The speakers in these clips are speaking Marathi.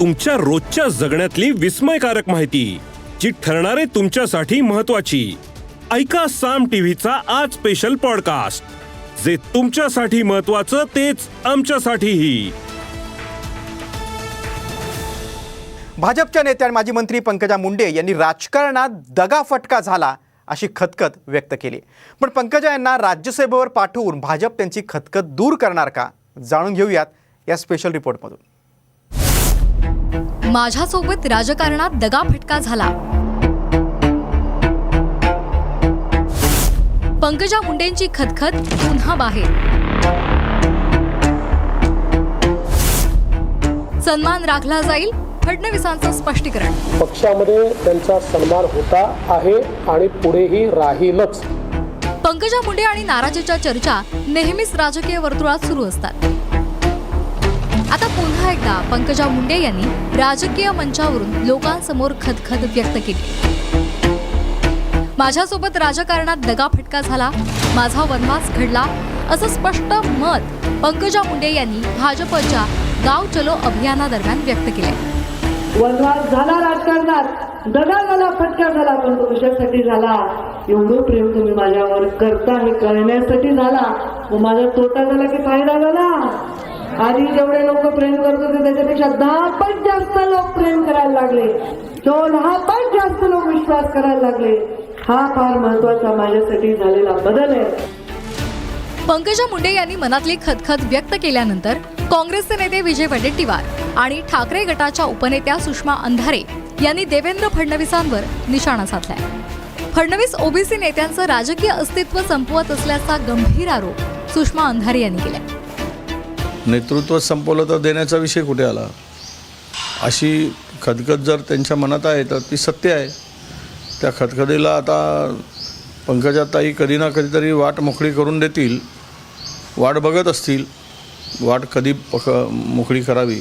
तुमच्या रोजच्या जगण्यातली विस्मयकारक माहिती जी ठरणारे तुमच्यासाठी महत्वाची ऐका साम टीव्हीचा आज स्पेशल पॉडकास्ट जे तुमच्यासाठी महत्वाचं तेच आमच्यासाठीही. भाजपच्या नेत्या आणि माजी मंत्री पंकजा मुंडे यांनी राजकारणात दगाफटका झाला अशी खतखत व्यक्त केली. पण पंकजा यांना राज्यसभेवर पाठवून भाजप त्यांची खतखत दूर करणार का? जाणून घेऊयात या स्पेशल रिपोर्टमधून माझ्यासोबत राजकारणात दगाफटका झाला. पंकजा मुंडेंची खतखत पुन्हा बाहेर. सन्मान राखला जाईल फडणवीसांचं स्पष्टीकरण. पक्षामध्ये त्यांचा सन्मान होता आहे आणि पुढेही राहीलच. पंकजा मुंडे आणि नाराजीच्या चर्चा नेहमीच राजकीय वर्तुळात सुरू असतात. आता पुन्हा एकदा पंकजा मुंडे यांनी राजकीय मंचावरून लोकांसमोर खदखद व्यक्त केली. माझ्यासोबत राजकारणात दगाफटका झाला माझा वनवास घडला असं स्पष्ट मत पंकजा मुंडे यांनी भाजपच्या गाव चलो अभियानादरम्यान व्यक्त केले वनवास झाला राजकारणात दगा झाला फटका झाला पण तो कशासाठी झाला. एवढं प्रेम तुम्ही माझ्यावर करता हे करण्यासाठी झाला. माझा तोटा झाला की फायदा झाला? आधी जेवढे लोक प्रेम करत होते त्याच्यापेक्षा दहा पट जास्त लोक प्रेम करायला लागले. तो दहा पट जास्त लोक विश्वास करायला लागले. हा फार महत्त्वाचा माझ्यासाठी झालेला बदल आहे. पंकजा मुंडे यांनी मनातली खतखत व्यक्त केल्यानंतर काँग्रेसचे नेते विजय वडेट्टीवार आणि ठाकरे गटाच्या उपनेत्या सुषमा अंधारे यांनी देवेंद्र फडणवीसांवर निशाणा साधलाय. फडणवीस ओबीसी नेत्यांचं राजकीय अस्तित्व संपवत असल्याचा गंभीर आरोप सुषमा अंधारे यांनी केलाय. नेतृत्व संपवलं तर देण्याचा विषय कुठे आला? अशी खदखद जर त्यांच्या मनात आहे तर ती सत्य आहे. त्या खदखदीला आता पंकजाताई कधी ना कधीतरी वाट मोकळी करून देतील वाट बघत असतील वाट कधी पक मोकळी करावी.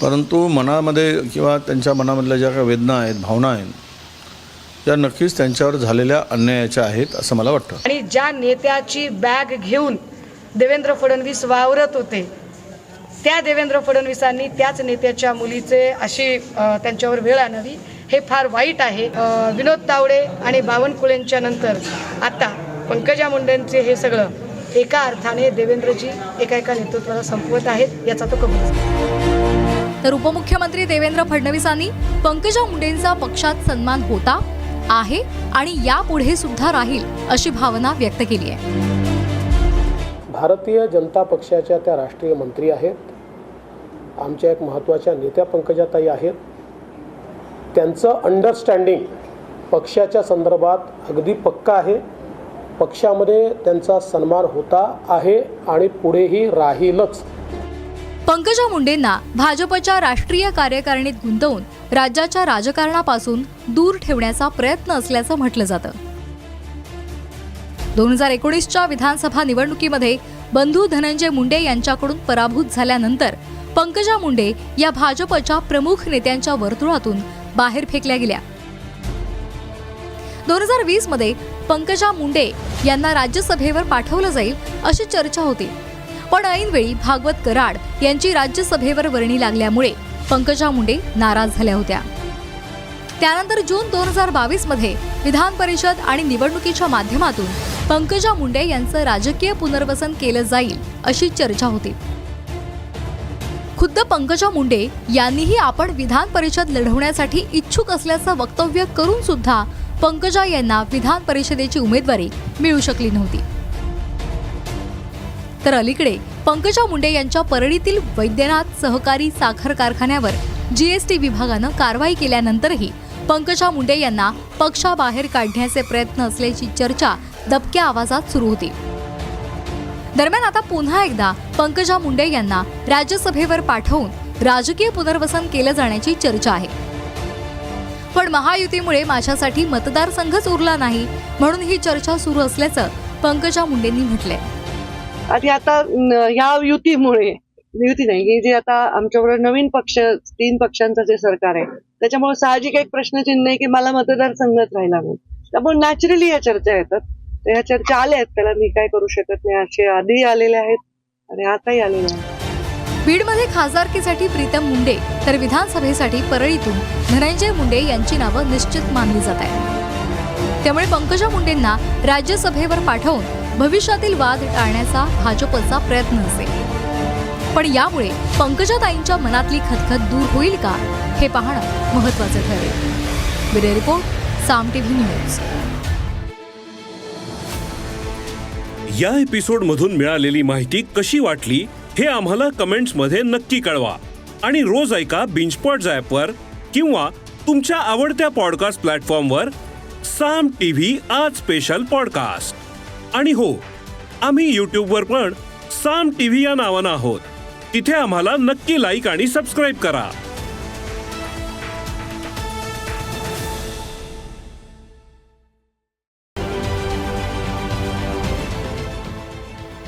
परंतु मनामध्ये किंवा त्यांच्या मनामधल्या ज्या काही वेदना आहेत भावना आहेत या नक्कीच त्यांच्यावर झालेल्या अन्यायाच्या आहेत असं मला वाटतं. आणि ज्या नेत्याची बॅग घेऊन देवेंद्र फडणवीस वावरत होते. त्या देवेंद्र फडणवीसांनी त्याच नेत्याच्या मुलीचे अशी त्यांच्यावर वेळ आणावी. हे फार वाईट आहे. विनोद तावडे आणि बावनकुळेंच्या नंतर आता पंकजा मुंडेंचे हे सगळं एका अर्थाने देवेंद्रजी एका एका नेतृत्वाला संपवत आहेत याचा तो कबूल तर उपमुख्यमंत्री देवेंद्र फडणवीसांनी पंकजा मुंडेंचा पक्षात सन्मान होता आहे आणि यापुढे सुद्धा राहील अशी भावना व्यक्त केली आहे. भारतीय जनता पक्षाच्या त्या राष्ट्रीय मंत्री आहेत. आमच्या एक महत्त्वाच्या नेत्या पंकजाताई आहेत. त्यांचं अंडरस्टँडिंग पक्षाच्या संदर्भात अगदी पक्का आहे. पक्षामध्ये त्यांचा सन्मान होता आहे आणि पुढेही राहीलच. पंकजा मुंडेंना भाजपच्या राष्ट्रीय कार्यकारिणीत गुंतवून राज्याच्या राजकारणापासून दूर ठेवण्याचा प्रयत्न असल्याचं म्हटलं जातं. दोन हजार एकोणीसच्या विधानसभा निवडणुकीमध्ये बंधू धनंजय मुंडे यांच्याकडून पराभूत झाल्यानंतर पंकजा मुंडे या भाजपच्या प्रमुख नेत्यांच्या वर्तुळातून बाहेर फेकल्या गेल्या. दोन हजार वीसमध्ये पंकजा मुंडे यांना राज्यसभेवर पाठवलं जाईल अशी चर्चा होती. पण ऐनवेळी भागवत कराड यांची राज्यसभेवर वर्णी लागल्यामुळे पंकजा मुंडे नाराज झाल्या होत्या. त्यानंतर जून दोन हजार बावीसमध्ये विधान परिषद आणि निवडणुकीच्या माध्यमातून पंकजा मुंडे यांचं राजकीय पुनर्वसन केलं जाईल अशी चर्चा होती. खुद्द पंकजा मुंडे यांनीही आपण विधान परिषद लढवण्यासाठी इच्छुक असल्याचं वक्तव्य करून सुद्धा पंकजा यांना विधान परिषदेची उमेदवारी मिळू शकली नव्हती. तर अलीकडे पंकजा मुंडे यांच्या परळीतील वैद्यनाथ सहकारी साखर कारखान्यावर जीएसटी विभागानं कारवाई केल्यानंतरही पंकजा मुंडे यांना पक्षाबाहेर काढण्याचे प्रयत्न असल्याची चर्चा दबक्या आवाजात सुरू होती. दरम्यान आता पुन्हा एकदा पंकजा मुंडे यांना राज्यसभेवर पाठवून राजकीय पुनर्वसन केलं जाण्याची चर्चा आहे. पण महायुतीमुळे माझ्यासाठी मतदारसंघच उरला नाही म्हणून ही चर्चा सुरू असल्याचं पंकजा मुंडेंनी म्हटलंय. आणि आता ह्या युतीमुळे युती नाही जे आता आमच्याबरोबर नवीन पक्ष तीन पक्षांचं जे सरकार आहे त्याच्यामुळे साहजिक एक प्रश्नचिन्ह आहे की मला मतदारसंघात राहिला नाही. त्यामुळे नॅचरली या चर्चा येतात. तर ह्या चर्चा आल्या आहेत. त्याला मी काय करू शकत नाही असे आधी आलेले आहेत. आणि आताही आलेले आहेत. बीडमध्ये खासदारकीसाठी प्रीतम मुंडे तर विधानसभेसाठी परळीतून धनंजय मुंडे यांची नावं निश्चित मानली जात आहेत. त्यामुळे पंकजा मुंडेंना राज्यसभेवर पाठवून भविष्यातील वाद टाळण्याचा भाजपचा प्रयत्न असेल. पण यामुळे पंकजाताईंच्या मनातली खतखत दूर होईल का? हे पाहणं महत्वाचं ठरेल. Bureau report Saam TV news. या एपिसोडमधून मिळालेली माहिती कशी वाटली हे आम्हाला कमेंट्समध्ये नक्की कळवा. आणि रोज ऐका बिंचपॉट ॲपवर किंवा तुमच्या आवडत्या पॉडकास्ट प्लॅटफॉर्मवर साम टीव्ही आज स्पेशल पॉडकास्ट. आणि हो आम्ही यूट्यूबवर पण साम टीव्ही या नावानं आहोत. तिथे आम्हाला नक्की लाईक आणि सबस्क्राईब करा.